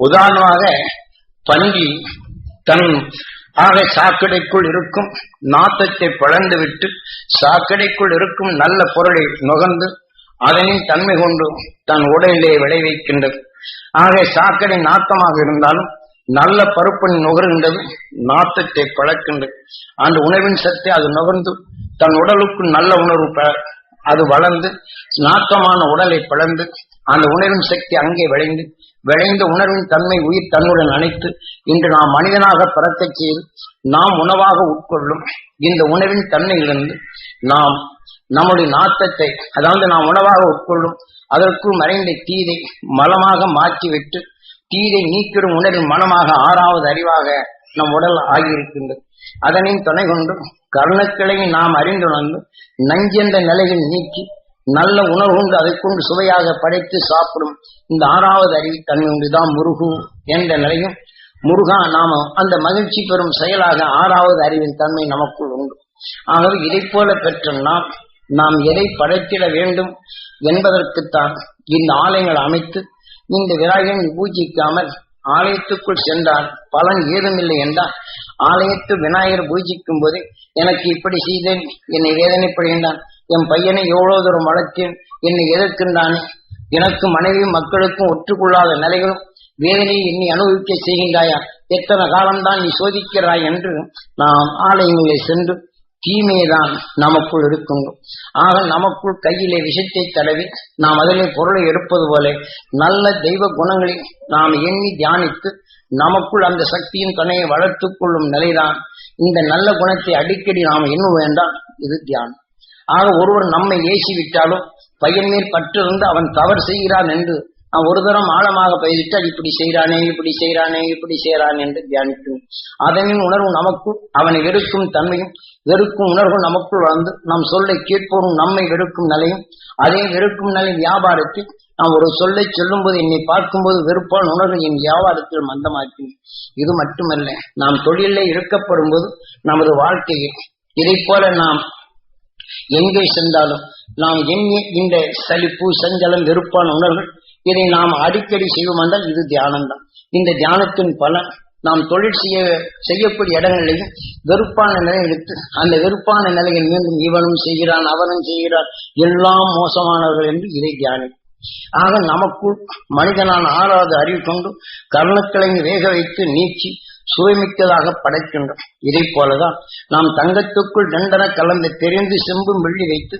உதாரணமாக பன்றி தன் ஆக சாக்கடைக்குள் இருக்கும் நாத்தத்தை பிளந்து விட்டு சாக்கடைக்குள் இருக்கும் நல்ல பொருளை நுகர்ந்து அதனின் தன்மை கொண்டு தன் உடலிலே விளைவிக்கின்றது ஆக சாக்கடை நாத்தமாக இருந்தாலும் நல்ல பருப்பன் நுகர்கின்றது நாத்தத்தை பழக்கின்றது அந்த உணவின் சத்தை அது நுகர்ந்து தன் உடலுக்கு நல்ல உணர்வு அது வளர்ந்து நாத்தமான உடலை பிளந்து அந்த உணர்வின் சக்தி அங்கே விளைந்து விளைந்த உணர்வின் தன்மை உயிர் தன்னுடன் அணைத்து இன்று நாம் மனிதனாக பிறக்கச் செய்து நாம் உணவாக உட்கொள்ளும் இந்த உணவின் தன்மையிலிருந்து நாம் நம்முடைய நாட்டத்தை அதாவது நாம் உணவாக உட்கொள்ளும் அதற்குள் மறைந்த தீதை மலமாக மாற்றிவிட்டு தீதை நீக்கிடும் உணர்வின் மனமாக ஆறாவது அறிவாக நம் உடல் ஆகியிருக்கின்றது. அதனின் துணை கொண்டு கர்ணக்கிளையை நாம் அறிந்துணர்ந்து நஞ்சென்ற நிலையில் நீக்கி நல்ல உணர்வு கொண்டு அதை கொண்டு சுவையாக படைத்து சாப்பிடும். இந்த ஆறாவது அறிவு தன்மையுண்டுதான் முருகு என்ற நிலையும் முருகா நாம அந்த மகிழ்ச்சி பெறும் செயலாக ஆறாவது அறிவின் தன்மை நமக்குள் உண்டு. ஆகவே இதை போல பெற்ற நாம் நாம் எதை படைத்திட வேண்டும் என்பதற்குத்தான் இந்த ஆலயங்கள் அமைத்து இந்த விநாயகனை பூஜிக்காமல் ஆலயத்துக்குள் சென்றால் பலன் ஏதுமில்லை என்றால் ஆலயத்து விநாயகர் பூஜிக்கும் போது எனக்கு இப்படி செய்தேன் என்னை வேதனைப்படுகின்றான் என் பையனை எவ்வளவு தூரம் வளர்த்தேன் என்னை எதிர்க்கின்றானே. எனக்கு மனைவியும் மக்களுக்கும் ஒற்றுக்கொள்ளாத நிலைகளும் வேதனையை எண்ணி அனுபவிக்க செய்கின்றாயா? எத்தனை காலம்தான் நீ சோதிக்கிறாய் என்று நாம் ஆலயங்களில் சென்று தீமைதான் நமக்குள் இருக்கின்றோம் ஆக நமக்குள் கையிலே விஷத்தை தடவி நாம் அதிலே பொருளை எடுப்பது போல நல்ல தெய்வ குணங்களை நாம் எண்ணி தியானித்து நமக்குள் அந்த சக்தியின் துணையை வளர்த்துக் கொள்ளும் நிலைதான். இந்த நல்ல குணத்தை அடிக்கடி நாம் எண்ணும் வேண்டாம் இது தியானம். ஆக ஒருவர் நம்மை ஏசி விட்டாலும் பையன் மேல் பற்றிருந்து அவன் தவறு செய்கிறான் என்று நான் ஒரு தரம் ஆழமாக பயிரிட்டால் இப்படி செய்கிறானே இப்படி செய்கிறானே இப்படி செய்கிறான் என்று தியானிக்கும் அதனின் உணர்வு நமக்கு அவனை வெறுக்கும் தன்மையும் வெறுக்கும் உணர்வு நமக்குள் வளர்ந்து நம் சொல்லை கேட்போரும் நம்மை வெறுக்கும் நிலையும் அதே வெறுக்கும் நிலை வியாபாரத்தில் நாம் ஒரு சொல்லை சொல்லும்போது என்னை பார்க்கும்போது வெறுப்பான உணர்வு என் வியாபாரத்தில் மந்தமாக்கி இது மட்டுமல்ல நாம் தொழிலே இருக்கப்படும் போது நமது வாழ்க்கையில் இதை போல நாம் எங்கே சென்றாலும் நாம் எண்ணி இந்த சலிப்பு சஞ்சலம் வெறுப்பான உணர்வுகள் இதை நாம் அடிக்கடி செய்வோம் என்றால் இது தியானம்தான். இந்த தியானத்தின் பலன் நாம் தொழில் செய்ய செய்யக்கூடிய இடங்களிலையும் வெறுப்பான நிலை எடுத்து அந்த வெறுப்பான நிலையில் மீண்டும் இவனும் செய்கிறான் அவனும் செய்கிறான் எல்லாம் மோசமானவர்கள் என்று இதை தியானி ஆக நமக்குள் மனிதனான ஆறாவது அறிவு கொண்டு கர்ணக்கிழங்கு வேக வைத்து நீக்கி சுவைமிக்கதாக படைக்கின்றோம். இதை போலதான் நாம் தங்கத்துக்குள் தண்டன கலந்து தெரிந்து செம்பும் வெள்ளி வைத்து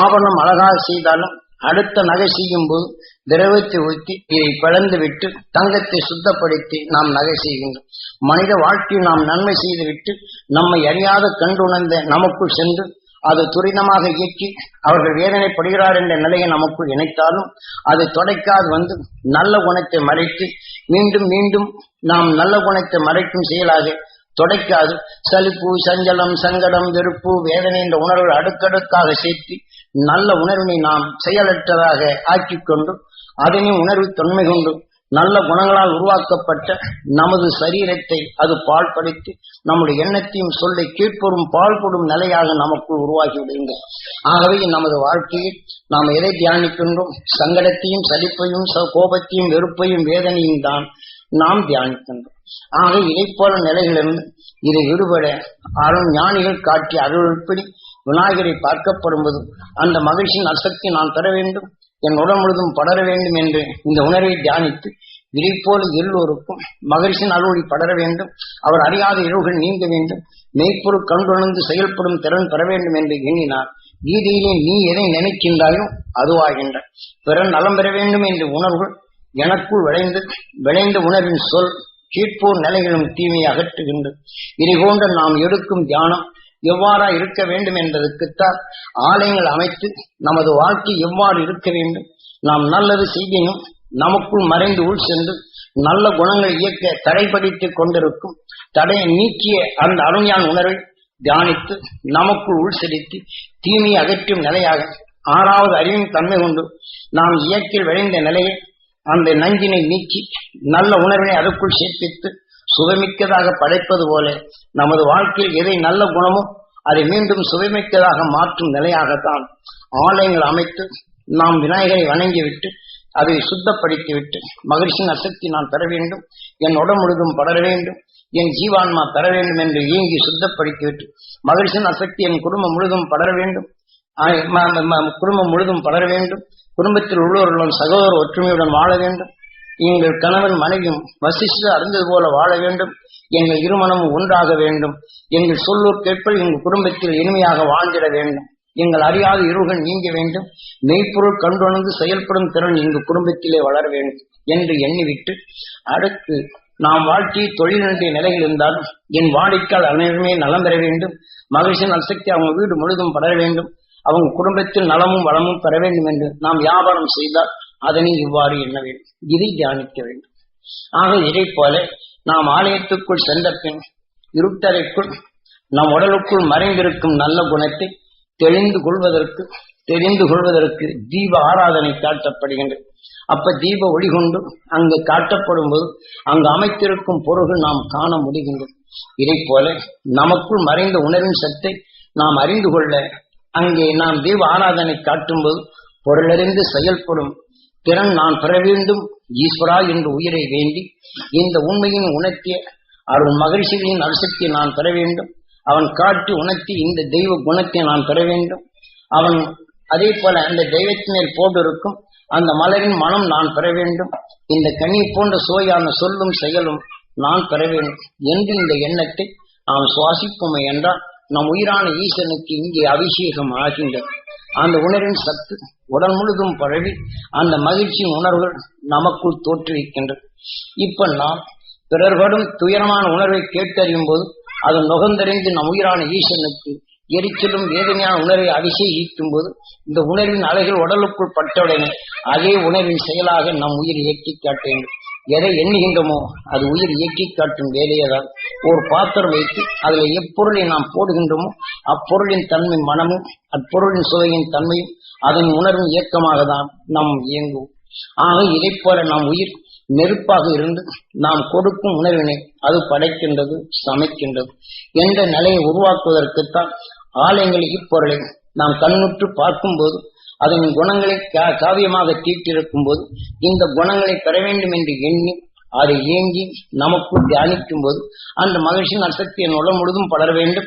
ஆவணம் அழகாக செய்தாலும் அடுத்த நகை செய்யும் போது திரவத்தை ஊற்றி இதை பிளந்து விட்டு தங்கத்தை சுத்தப்படுத்தி நாம் நகை செய்கின்றோம். மனித வாழ்க்கையில் நாம் நன்மை செய்துவிட்டு நம்மை அறியாத கண்டுணர்ந்த நமக்குள் சென்று அது துரிதமாக இயக்கி அவர்கள் வேதனைப்படுகிறார் என்ற நிலையை நமக்குள் இணைத்தாலும் அது தொடைக்காது வந்து நல்ல குணத்தை மறைத்து மீண்டும் மீண்டும் நாம் நல்ல குணத்தை மறைக்கும் செயலாக தொடைக்காது. சலிப்பு சஞ்சலம் சங்கடம் வெறுப்பு வேதனை என்ற உணர்வுகள் அடுக்கடுக்காக சேர்த்து நல்ல உணர்வினை நாம் செயலற்றதாக ஆக்கிக் கொண்டு அதனை உணர்வு தொன்மை கொண்டு நல்ல குணங்களால் உருவாக்கப்பட்ட நமது சரீரத்தை அது பாழ்படுத்தி நம்முடைய எண்ணத்தையும் சொல்லை கேட்போரும் பாழ்படும் நிலையாக நமக்குள் உருவாகி விடுங்க ஆகவே நமது வாழ்க்கையில் நாம் எதை தியானிக்கின்றோம்? சங்கடத்தையும் சலிப்பையும் கோபத்தையும் வெறுப்பையும் வேதனையும் தான் நாம் தியானிக்கின்றோம். ஆக இதை போல நிலைகளிலிருந்து இதை விடுபட அருள் ஞானிகள் காட்டிய அருள்படி விநாயகரை பார்க்கப்படும்போது அந்த மகிழ்ச்சியின் அசக்தி நான் தர வேண்டும். என் உடல் முழுதும் படர வேண்டும் என்று இந்த உணர்வை தியானித்து இதை போல எல்லோருக்கும் மகிழ்ச்சியின் அலுவலி படர வேண்டும் அவர் அறியாத இரவுகள் நீங்க வேண்டும் மெய்ப்பொருள் கண்டுணர்ந்து செயல்படும் திறன் பெற வேண்டும் என்று எண்ணினார் கீதையிலே நீ எதை நினைக்கின்றாயோ அதுவாகின்ற பிறன் நலம் பெற வேண்டும் என்ற உணர்வுகள் எனக்குள் விளைந்து விளைந்த உணர்வின் சொல் கீழ்ப்போர் நிலைகளும் தீமையை அகற்றுகின்றது. இதை போன்ற நாம் எடுக்கும் தியானம் எவ்வாறா இருக்க வேண்டும் என்பதற்குத்தான் ஆலயங்கள் அமைத்து நமது வாழ்க்கை எவ்வாறு இருக்க வேண்டும். நாம் நல்லது செய்யணும். நமக்குள் மறைந்து உள் சென்று நல்ல குணங்களை இயக்க தடைப்படுத்திக் கொண்டிருக்கும். தடையை நீக்கிய அந்த அருஞான் உணர்வை தியானித்து நமக்குள் உள் செலுத்தி தீமையை அகற்றும் நிலையாக ஆறாவது அறிவின் தன்மை கொண்டு நாம் இயற்கையில் விளைந்த நிலையை அந்த நஞ்சினை நீக்கி நல்ல உணர்வினை அதற்குள் சேர்ப்பித்து சுவைமிக்கதாக படைப்பது போல நமது வாழ்க்கையில் எதை நல்ல குணமோ அதை மீண்டும் சுவைமிக்கதாக மாற்றும் நிலையாகத்தான் ஆலயங்கள் அமைத்து நாம் விநாயகரை வணங்கிவிட்டு அதை சுத்தப்படுத்திவிட்டு மகிழ்ச்சியின் அசக்தி நான் பெற வேண்டும் என் உடம்புழுதும் படர வேண்டும் என் ஜீவான்மா பெற வேண்டும் என்று இயங்கி சுத்தப்படுத்திவிட்டு மகிழ்ச்சியின் அசக்தி என் குடும்பம் முழுதும் படர வேண்டும் குடும்பம் முழுதும் படர வேண்டும் குடும்பத்தில் உள்ளவர்களும் சகோதர ஒற்றுமையுடன் வாழ வேண்டும் எங்கள் கணவன் மனைவியும் வசிஷ்டு அறிந்தது போல வாழ வேண்டும். எங்கள் இருமணமும் ஒன்றாக வேண்டும். எங்கள் சொல்லூர் கேட்பல் எங்கள் குடும்பத்தில் இனிமையாக வாழ்ந்திட வேண்டும். எங்கள் அறியாத இருள்கள் நீங்க வேண்டும். மெய்ப்பொருள் கண்டுணர்ந்து செயல்படும் திறன் எங்கள் குடும்பத்திலே வளர வேண்டும் என்று எண்ணிவிட்டு அடுத்து நாம் வாழ்க்கை தொழில் நின்ற நிலையில் இருந்தாலும் என் வாடிக்கால் அனைவருமே நலம் பெற வேண்டும். மகிழ்ச்சியின் அசக்தி அவங்க வீடு முழுதும் படர வேண்டும். அவங்க குடும்பத்தில் நலமும் வளமும் பெற வேண்டும் என்று நாம் வியாபாரம் செய்தால் அதனை இவ்வாறு எண்ண வேண்டும். இதை தியானிக்க வேண்டும். ஆக இதை போல நாம் ஆலயத்துக்குள் சென்ற பின் இருட்டறைக்குள் நம் உடலுக்குள் மறைந்திருக்கும் நல்ல குணத்தை தெளிந்து கொள்வதற்கு தெரிந்து கொள்வதற்கு தீப ஆராதனை காட்டப்படுகின்றது அப்ப தீப ஒளி கொண்டு அங்கு காட்டப்படும் போது அங்கு அமைத்திருக்கும் பொருள்கள் நாம் காண முடிகின்றது இதை போல நமக்குள் மறைந்த உணர்வின் சத்தை நாம் அறிந்து கொள்ள அங்கே நாம் தீப ஆராதனை காட்டும்போது பொருளறிந்து செயல்படும் திறன் நான் பெற வேண்டும் ஈஸ்வரா என்று உயிரை வேண்டி இந்த உண்மையின் உணர்த்திய அருள் மகிழ்ச்சிகளின் அரிசக்தியை நான் பெற வேண்டும். அவன் காட்டி உணர்த்தி இந்த தெய்வ குணத்தை நான் பெற வேண்டும். அவன் அதே போல அந்த தெய்வத்தினர் மேல் போட்டிருக்கும் அந்த மலரின் மனம் நான் பெற வேண்டும். இந்த கனி போன்ற சுவையான சொல்லும் செயலும் நான் பெற வேண்டும் என்று இந்த எண்ணத்தை நாம் சுவாசிப்போமே என்றால் நம் உயிரான ஈசனுக்கு இங்கே அபிஷேகம் ஆகின்றது. அந்த உணர்வின் சத்து உடல் முழுதும் பரவி அந்த மகிழ்ச்சியின் உணர்வுகள் நமக்குள் தோற்றுவிக்கின்றது. இப்ப நாம் பிறர்படும் துயரமான உணர்வை கேட்டறியும் போது அது நுகர்ந்தறிந்து நம் உயிரான ஈசனுக்கு எரிச்சலும் வேதனையான உணர்வை அபிஷேகிக்கும் போது இந்த உணர்வின் அலைகள் உடலுக்குள் பட்டவுடனே அதே உணர்வின் செயலாக நம் உயிர் இயக்கி காட்ட வேண்டும் எதை எண்ணுகின்றோமோ அது உயிர் இயக்கி காட்டும் வேலையதான். ஒரு பாத்திரம் வைத்து அதில் எப்பொருளை நாம் போடுகின்றோமோ அப்பொருளின் தன்மை மனமும் அப்பொருளின் சுவையின் தன்மையும் அதன் உணர்வும் இயக்கமாக தான் நாம் இயங்குவோம். ஆக இதை போல நாம் உயிர் நெருப்பாக இருந்து நாம் கொடுக்கும் உணர்வினை அது படைக்கின்றது சமைக்கின்றது என்ற நிலையை உருவாக்குவதற்குத்தான் ஆலயங்களில் இப்பொருளை நாம் கண்ணுற்று பார்க்கும்போது அதன் குணங்களை கா- காவியமாக தீட்டிருக்கும் போது இந்த குணங்களை பெற வேண்டும் என்று எண்ணி அதை ஏங்கி நமக்குள் தியானிக்கும் போது அந்த மகிழ்ச்சியின் அசக்தி என் உடல் முழுதும் படர வேண்டும்.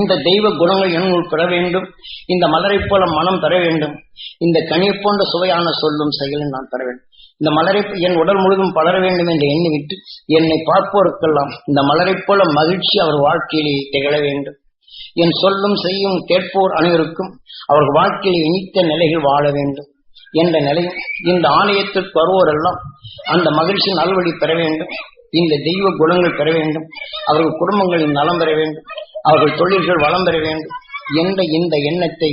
இந்த தெய்வ குணங்கள் என்னுள் பெற வேண்டும். இந்த மலரைப் போல மனம் பெற வேண்டும். இந்த கனி போன்ற சுவையான சொல்லும் செயலும் நான் பெற வேண்டும். இந்த மலரை என் உடல் முழுதும் பலர வேண்டும் என்று எண்ணிவிட்டு என்னை பார்ப்போருக்கெல்லாம் இந்த மலரைப் போல மகிழ்ச்சி அவர் வாழ்க்கையிலே திகழ வேண்டும். என் சொல்லும் செய்யும் கேட்போர் அனைவருக்கும் அவர்கள் வாழ்க்கையில் இனித்த நிலையில் வாழ வேண்டும். என்ற நிலையில் இந்த ஆலயத்திற்கு வருவோரெல்லாம் அந்த மகிழ்ச்சி நல்வழி பெற வேண்டும். இந்த தெய்வ குணங்கள் பெற வேண்டும். அவர்கள் குடும்பங்களின் நலம் பெற வேண்டும். அவர்கள் தொழில்கள் வளம் பெற வேண்டும். என்ற இந்த எண்ணத்தை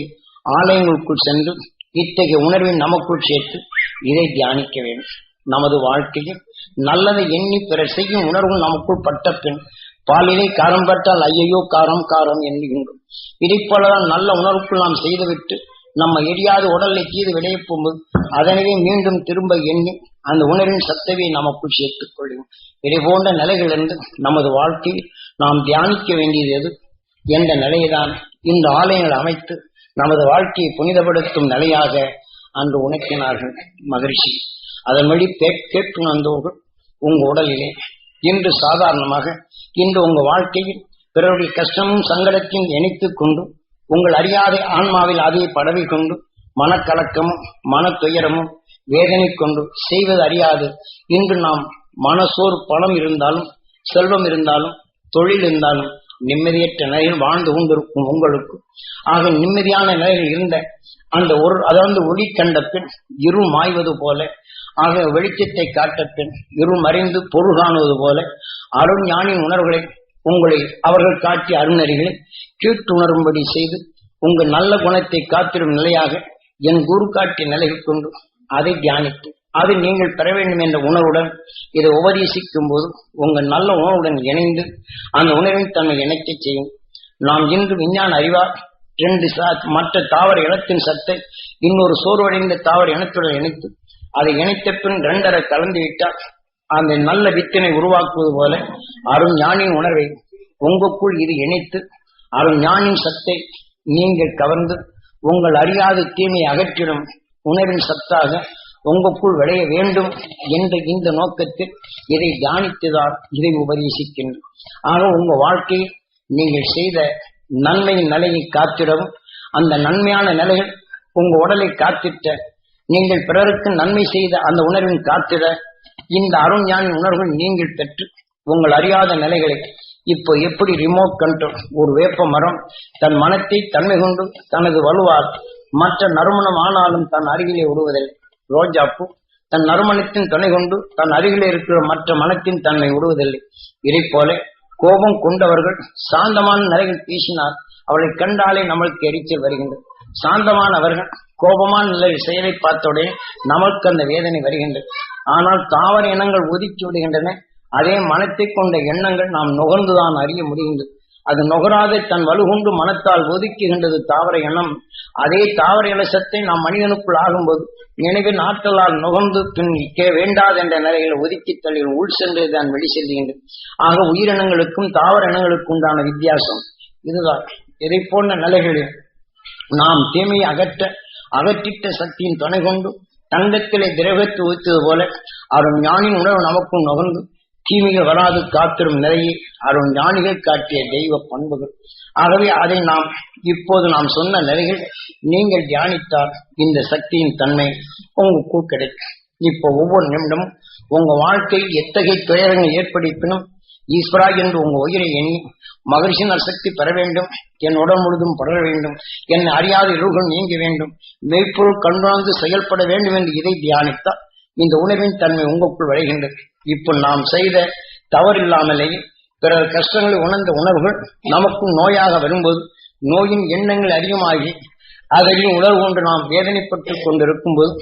ஆலயங்களுக்குள் சென்று இத்தகைய உணர்வை நமக்குள் சேர்த்து இதை தியானிக்க வேண்டும். நமது வாழ்க்கையில் நல்லதை எண்ணி பிறர் செய்யும் உணர்வு நமக்குள் பட்ட பின் பாலினை காரம் பட்டால் ஐயையோ காரம் காரம் எண்ணுகின்றோம் இதைப் போலதான் நல்ல உணர்வுக்குள் நாம் செய்துவிட்டு நம்ம எரியாத உடலை தீது விளைய போகும்போது அதனையே மீண்டும் திரும்ப எண்ணி அந்த உணர்வின் சத்தவை நமக்குள் சேர்த்துக் கொள்ளும் இதை போன்ற நிலைகளிலிருந்து நமது வாழ்க்கையில் நாம் தியானிக்க வேண்டியது எது? என்ற நிலையைதான் இந்த ஆலயங்கள் அமைத்து நமது வாழ்க்கையை புனிதப்படுத்தும் நிலையாக அன்று உணர்த்தினார்கள் மகிழ்ச்சி அதன் வழி கேட்டுணர்ந்தவர்கள் உங்க உடலிலே இன்று சாதாரணமாக இன்று உங்க வாழ்க்கையில் பிறருடைய கஷ்டமும் சங்கடத்தையும் இணைத்துக் கொண்டு உங்கள் அறியாத ஆன்மாவில் அதை படவி கொண்டு மனக்கலக்கமும் மன துயரமும் வேதனை கொண்டு செய்வது அறியாது. இன்று நாம் மனசோர் பணம் இருந்தாலும் செல்வம் இருந்தாலும் தொழில் இருந்தாலும் நிம்மதியற்ற நிலையில் வாழ்ந்து கொண்டிருக்கும் உங்களுக்கு. ஆக நிம்மதியான நிலையில் இருந்த அந்த ஒரு அதாவது ஒளி கண்ட பின் இருள் மாய்வது போல ஆக வெளிச்சத்தை காட்ட இருமறிந்து இருள் பொருள் காணுவது போல அருண் ஞானின் உணர்வுகளை உங்களை அவர்கள் காட்டிய அருணறிகளை கீட்டுணரும்படி செய்து உங்கள் நல்ல குணத்தை காத்திடும் நிலையாக என் குரு காட்டிய நிலைகள் கொண்டு அதை தியானித்து அது நீங்கள் பெற வேண்டும் என்ற உணர்வுடன் இதை உபதேசிக்கும் போது உங்கள் நல்ல உணர்வுடன் இணைந்து அந்த உணர்வின் தன்னை இணைக்க செய்யும். நாம் இன்று விஞ்ஞான அறிவார் ரெண்டு மற்ற தாவர இனத்தின் சத்தை இன்னொரு சோர்வடைந்த தாவர இனத்துடன் இணைத்து அதை இணைத்த பின் ரெண்டரை கலந்து விட்டால் அந்த நல்ல வித்தினை உருவாக்குவது போல அருண் ஞானின் உணர்வை உங்களுக்குள் இது இணைத்து அருண் ஞானின் சத்தை நீங்கள் கவர்ந்து உங்கள் அறியாத தீமையை அகற்றிடும் உணர்வின் சத்தாக உங்களுக்குள் விளைய வேண்டும் என்ற இந்த நோக்கத்தில் இதை தியானித்துதான் இதை உபதேசிக்கின்றோம் ஆக உங்க வாழ்க்கையில் நீங்கள் செய்த நன்மையின் நிலையை காத்திடவும் அந்த நன்மையான நிலைகள் உங்க உடலை காத்திட்ட நீங்கள் பிறருக்கு நன்மை செய்த அந்த உணர்வின் காத்திட இந்த அருஞானி உணர்வுகள் நீங்கள் பெற்று உங்கள் அறியாத நிலைகளை இப்போ எப்படி ரிமோட் கண்ட்ரோல் ஒரு வேப்ப மரம் தன் மனத்தை தன்மை கொண்டு தனது வலுவால் மற்ற நறுமணம் ஆனாலும் தன் அருகிலே விடுவதில்லை ரோஜாப்பூ தன் நறுமணத்தின் துணை கொண்டு தன் அருகிலே இருக்கிற மற்ற மனத்தின் தன்மை விடுவதில்லை இதை போல கோபம் கொண்டவர்கள் சாந்தமான நிலையில் பேசினார் அவளை கண்டாலே நம்மளுக்கு எரிச்சல் வருகின்றது. சாந்தமானவர்கள் கோபமான நிலை செயலை பார்த்தோடே நமக்கு அந்த வேதனை வருகின்றது. ஆனால் தாவர இனங்கள் ஒதுக்கி விடுகின்றன. அதே மனத்தை கொண்ட எண்ணங்கள் நாம் நுகர்ந்துதான் அறிய முடிகின்றது. அது நுகராது தன் வலுகுண்டு மனத்தால் ஒதுக்குகின்றது தாவர எண்ணம். அதே தாவர இலசத்தை நாம் மனிதனுக்குள் ஆகும்போது நினைவின் ஆற்றலால் நுகர்ந்து பின் நிற்க வேண்டாது என்ற நிலையில் ஒதுக்கி தள்ளி உள் சென்று தான் வெளி செல்கின்றது. ஆக உயிரினங்களுக்கும் தாவர இனங்களுக்கும் உண்டான வித்தியாசம். இதுதான். இதை போன்ற நிலைகளில் நாம் தீமையை அகற்ற அகற்றிட்ட சக்தியின் துணை கொண்டு தங்கத்திலே திரவத்தை ஊத்துவது போல அருண் ஞானின் உணர்வு நமக்கும் நுகர்ந்து தீமைகள் வராது காத்திரும் நிலையை அருண் ஞானிகள் காட்டிய தெய்வ பண்புகள். ஆகவே அதை நாம் இப்போது நாம் சொன்ன நிலைகள் நீங்கள் தியானித்தால் இந்த சக்தியின் தன்மை உங்களுக்கு கிடைக்கும். இப்போ ஒவ்வொரு நிமிடமும் உங்க வாழ்க்கையில் எத்தகைய துயரங்கள் ஏற்படுத்தினும் ஈஸ்வரா என்று உங்க உயிரை எண்ணி மகிழ்ச்சி நற்சக்தி பெற வேண்டும் என் உடல் முழுதும் படர வேண்டும் என் அறியாத இருள்கள் நீங்க வேண்டும் மெய்ப்பொருள் கண்டுணர்ந்து செயல்பட வேண்டும் என்று இதை தியானித்தால் இந்த உணவின் தன்மை உங்களுக்குள் விளைகின்றது இப்போ நாம் செய்த தவறில்லாமலேயே பிறர் கஷ்டங்களை உணர்ந்த உணர்வுகள் நமக்கும் நோயாக வரும்போது நோயின் எண்ணங்கள் அதிகமாகி அதையும் உணர்வு கொண்டு நாம் வேதனைப்பட்டு கொண்டிருக்கும் போது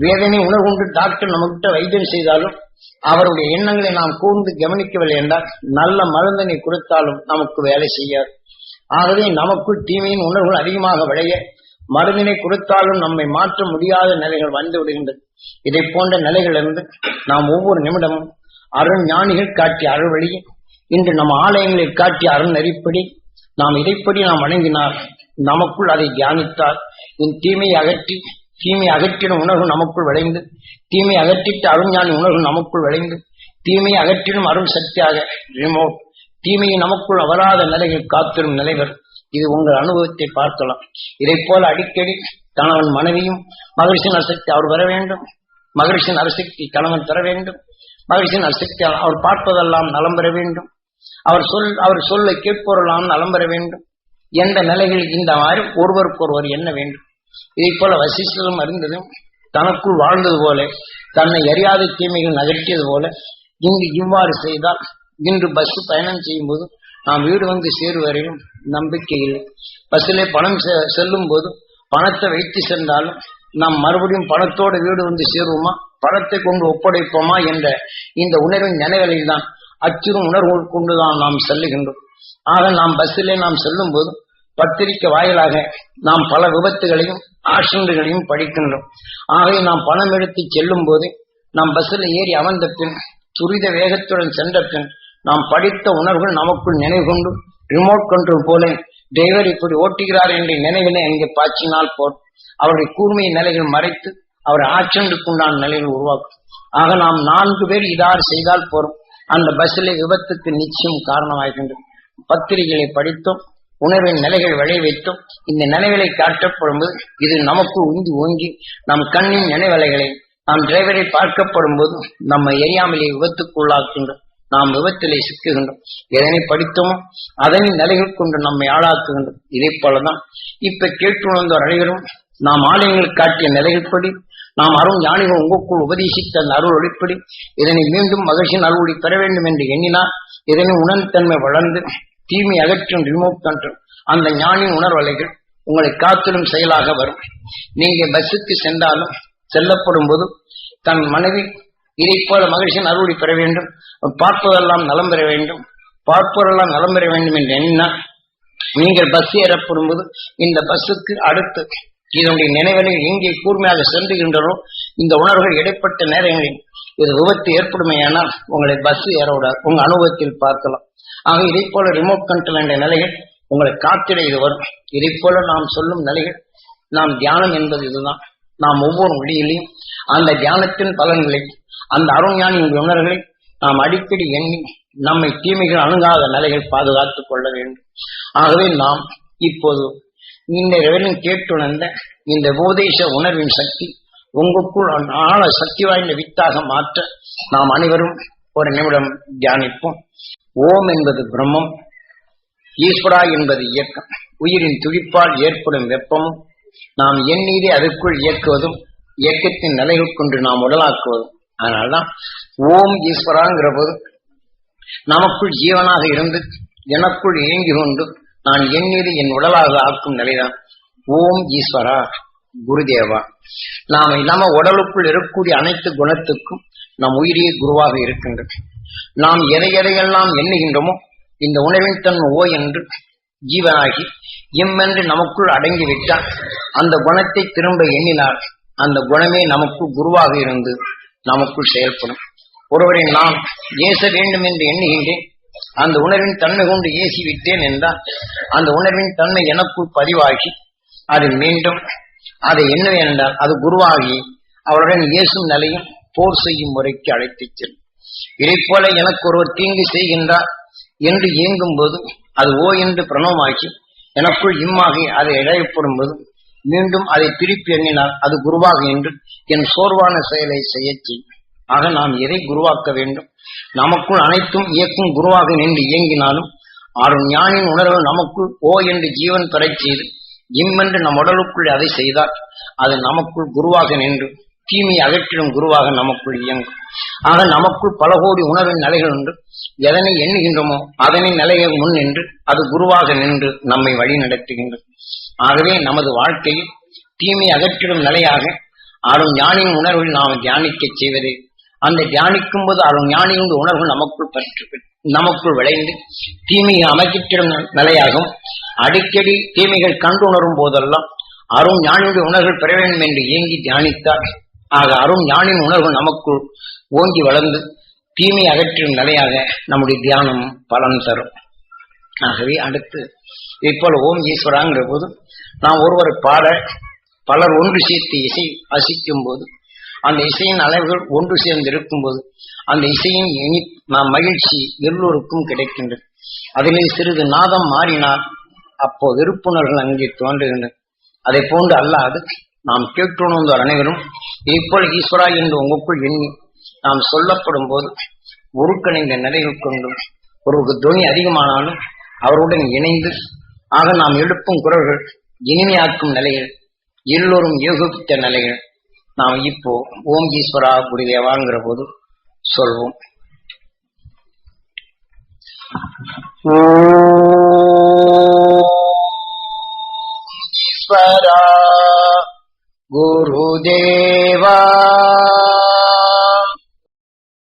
வேதனை உணர்வு கொண்டு டாக்டர் நம்மகிட்ட வைத்தியம் செய்தாலும் அவருடைய எண்ணங்களை நாம் கூர்ந்து கவனிக்கவில்லை என்றால் நல்ல மருந்தினை கொடுத்தாலும் நமக்கு வேலை செய்யாது. ஆகவே நமக்குள் தீமையின் உணர்வுகள் அதிகமாக விளைய மருந்தினை கொடுத்தாலும் நம்மை மாற்ற முடியாத நிலைகள் வந்து விடுகின்றது. இதை போன்ற நிலைகளிலிருந்து நாம் ஒவ்வொரு நிமிடமும் அருண் ஞானிகள் காட்டிய அருள்வழி இன்று நம் ஆலயங்களில் காட்டிய அருண் நெறிப்படி நாம் இதைப்படி நாம் வணங்கினார் நமக்குள் அதை தியானித்தால் இந்த தீமையை அகற்றி தீமை அகற்றிடும் உணர்வு நமக்குள் விளைந்து தீமை அகற்றிட்டு அருஞானி உணர்வு நமக்குள் விளைந்து தீமையை அகற்றிடும் அருள் சக்தியாக ரிமோட் தீமையை நமக்குள் அவராத நிலையில் காத்திரும் நிலைவர். இது உங்கள் அனுபவத்தை பார்க்கலாம். இதை போல அடிக்கடி கணவன் மனைவியும் மகிழ்ச்சி நரசக்தி அவர் வர வேண்டும். மகிழ்ச்சி நரசக்தி கணவன் தர வேண்டும். மகிழ்ச்சியின் நரசக்தி அவர் பார்ப்பதெல்லாம் நலம் பெற வேண்டும். அவர் சொல் அவர் சொல்லை கேட்பவரெல்லாம் நலம் பெற வேண்டும். எந்த நிலையில் இந்த மாதிரி ஒருவருக்கொருவர் என்ன வேண்டும்? இதை போல வசிஷ்டரும் அறிந்ததும் தனக்குள் வாழ்ந்தது போல தன்னை அறியாத தீமைகள் நகர்த்தியது போல இங்கு இவ்வாறு செய்தால் இன்று பஸ் பயணம் செய்யும் போது நாம் வீடு வந்து சேருவரையும் நம்பிக்கை இல்லை. பஸ்ஸிலே பணம் செ- செல்லும் போது பணத்தை வைத்து சென்றாலும் நாம் மறுபடியும் பணத்தோடு வீடு வந்து சேருவோமா பணத்தை கொண்டு ஒப்படைப்போமா என்ற இந்த உணர்வின் நினைவுகளில் தான் அச்சுறும் உணர்வு கொண்டுதான் நாம் செல்லுகின்றோம். ஆக நாம் பஸ்ஸிலே நாம் செல்லும் போது பத்திரிக்கை வாயிலாக நாம் பல விபத்துகளையும் ஆக்சிடென்ட்களையும் படிக்கின்றோம். ஆகவே நாம் பணம் எடுத்து செல்லும் போது நாம் பஸ்ஸில் ஏறி அமர்ந்த பின் துரித வேகத்துடன் சென்ற பின் நாம் படித்த உணர்வுகள் நமக்குள் நினைவு கொண்டு ரிமோட் கண்ட்ரோல் போல டிரைவர் இப்படி ஓட்டுகிறார் என்ற நினைவினை அங்கே பாய்ச்சினால் போல் அவருடைய கூர்மை நிலைகள் மறைத்து அவர் ஆக்சிடென்ட்டுக்குண்டான நிலைகள் உருவாக்கும். ஆக நாம் நான்கு பேர் இதாறு செய்தால் போறோம். அந்த பஸ்ஸிலே விபத்துக்கு நிச்சயம் காரணமாகின்றது. பத்திரிகைகளை படித்தோம். உணர்வின் நிலைகள் வழி வைத்தோம் இந்த நினைவுகளை காட்டப்படும்போது இது நமக்கு உந்தி ஓங்கி நம் கண்ணின் நினைவலைகளை நாம் டிரைவரை பார்க்கப்படும் போது நம்ம எரியாமலே விபத்துக்குள்ளாக்குகின்றோம் நாம் விபத்திலே சிக்குகின்றோம் எதனை படித்தோமோ அதனை நிலைகள் கொண்டு நம்மை ஆளாக்குகின்றோம் இதை போலதான் இப்ப கேட்டுணர்ந்தோர் அனைவரும் நாம் ஆலயங்கள் காட்டிய நிலைகள்படி நாம் அருண் ஞானிகள் உங்களுக்குள் உபதேசித்த அந்த அருள் ஒளிப்படி இதனை மீண்டும் மகிழ்ச்சியின் அருளொளி பெற வேண்டும் என்று எண்ணினால் இதனை உணர்ந்தன்மை வளர்ந்து தீமை அகற்றும் ரிமோட் கண்ட்ரோல் அந்த ஞானின் உணர்வலைகள் உங்களை காத்திடும் செயலாக வரும். நீங்க பஸ்ஸுக்கு சென்றாலும் செல்லப்படும் போது தன் மனைவி இதை போல மகிழ்ச்சியின் அறுவடை பெற வேண்டும். பார்ப்பதெல்லாம் நலம் பெற வேண்டும். பார்ப்பதெல்லாம் நலம் பெற வேண்டும் என்று எண்ணினால் நீங்கள் பஸ் ஏறப்படும் போது இந்த பஸ்ஸுக்கு அடுத்து இதனுடைய நினைவலை எங்கே கூர்மையாக சென்றுகின்றனோ இந்த உணர்வுகள் இடைப்பட்ட நேரங்களில் இது விபத்து ஏற்படுமையானால் உங்களை பஸ் ஏற விடாது. உங்க அனுபவத்தில் பார்க்கலாம். ஆக இதை போல ரிமோட் கண்ட்ரோல் என்ற நிலைகள் உங்களை காத்திட இது வரும். இதை போல நாம் சொல்லும் நிலைகள் நாம் தியானம் என்பது இதுதான். நாம் ஒவ்வொரு வழியிலையும் அந்த தியானத்தின் பலன்களை அந்த அருண்ஞானியின் உணர்களை நாம் அடிக்கடி எண்ணி நம்மை தீமைகள் அணுகாத நிலைகள் பாதுகாத்துக் கொள்ள வேண்டும். ஆகவே நாம் இப்போது இந்த ரெவலும் கேட்டுணர்ந்த இந்த உபதேச உணர்வின் சக்தி உங்களுக்குள் ஆழ சக்தி வாய்ந்த வித்தாக மாற்ற நாம் அனைவரும் ஒரு நிமிடம் தியானிப்போம். ஓம் என்பது பிரம்மம் ஈஸ்வரா என்பது இயக்கம். உயிரின் துடிப்பால் ஏற்படும் வெப்பமும் நாம் எண்ணீதே அதற்குள் இயக்குவதும் இயக்கத்தின் நிலைகள் கொண்டு நாம் உடலாக்குவதும். அதனால்தான் ஓம் ஈஸ்வராங்கிற போது நமக்குள் ஜீவனாக இருந்து எனக்குள் இயங்கி கொண்டு நான் எண்ணீது என் உடலாக ஆக்கும் நிலைதான் ஓம் ஈஸ்வரா. குருதேவா. நாம் இல்லாம உடலுக்குள் இருக்கக்கூடிய அனைத்து குணத்துக்கும் நம் உயிரியே குருவாக இருக்கின்றது. நாம் எதை எதையெல்லாம் எண்ணுகின்றோமோ இந்த உணர்வின் தன்மை ஓ என்று ஜீவனாகி இம்மென்று நமக்குள் அடங்கிவிட்டால் அந்த குணத்தை திரும்ப எண்ணினார் அந்த குணமே நமக்கு குருவாக இருந்து நமக்குள் செயல்படும். ஒருவரை நாம் ஏச வேண்டும் என்று எண்ணுகின்றேன் அந்த உணர்வின் தன்மை கொண்டு ஏசி விட்டேன் என்றால் அந்த உணர்வின் தன்மை எனக்குள் பதிவாகி அது மீண்டும் அதை என்ன என்றால் அது குருவாகி அவருடன் இயேசும் நிலையும் போர் செய்யும் முறைக்கு அழைத்துச் செல்லும் இதை போல எனக்கு ஒருவர் தீங்கு செய்கின்றார் என்று இயங்கும் போது அது ஓ என்று பிரணவமாக்கி எனக்குள் இம்மாகி அதை இழையப்படும் போது மீண்டும் அதை திருப்பி எண்ணினால் அது குருவாக என்று என் சோர்வான செயலை செய்யச் செய்யும் ஆக நாம் எதை குருவாக்க வேண்டும்? நமக்குள் அனைத்தும் இயக்கும் குருவாக நின்று இயங்கினாலும் ஆறும் ஞானின் உணர்வு நமக்குள் ஓ என்று ஜீவன் பெறச் செய்து இம்மென்று நம் உடலுக்குள் அதை செய்தால் அது நமக்குள் குருவாக நின்று தீமையை அகற்றிடும் குருவாக நமக்குள் இயங்கும். ஆக நமக்குள் பல கோடி உணர்வின் நிலைகள் உண்டு. எதனை எண்ணுகின்றோமோ அதனை நிலையை முன் நின்று அது குருவாக நின்று நம்மை வழி நடத்துகின்றது. ஆகவே நமது வாழ்க்கையில் தீமை அகற்றிடும் நிலையாக ஆளும் ஞானியின் உணர்வில் நாம் தியானிக்கச் செய்வதே அந்த தியானிக்கும் போது அருண் ஞானியின் உணர்வு நமக்குள் பற்று நமக்குள் விளைந்து தீமையை அமைக்கிட்டிடும் நிலையாகும். அடிக்கடி தீமைகள் கண்டு உணரும் போதெல்லாம் அருண் ஞானியுடைய உணர்வுகள் பெற வேண்டும் என்று ஏங்கி தியானித்தார் ஆக அருண் ஞானின் உணர்வு நமக்குள் ஓங்கி வளர்ந்து தீமை அகற்றும் நிலையாக நம்முடைய தியானம் பலன் தரும். ஆகவே அடுத்து இப்போல ஓம் ஈஸ்வராங்கிற போது நாம் ஒருவர் பாட பலர் ஒன்று சேர்த்து இசை அசிக்கும் போது அந்த இசையின் அளவுகள் ஒன்று சேர்ந்து இருக்கும்போது அந்த இசையின் இனி நாம் மகிழ்ச்சி எல்லோருக்கும் கிடைக்கின்றது. அதிலே சிறிது நாதம் மாறினால் அப்போ வெறுப்புணர்கள் அங்கே தோன்றுகின்றன. அதை போன்று அல்லாது நாம் கேட்டுணர்ந்தோர் அனைவரும் இப்போல் ஈஸ்வரா என்று உங்களுக்குள் எண்ணி நாம் சொல்லப்படும் போது உருக்கணிந்த நிலையில் கொண்டும் ஒருவருக்கு துணி அதிகமானாலும் அவருடன் இணைந்து ஆக நாம் எழுப்பும் குரல்கள் இனிமையாக்கும் நிலையில் எல்லோரும் யோகித்த நிலைகள். நாம் இப்போ ஓம் ஈஸ்வரா குருதேவாங்கிற போது சொல்வோம். ஓ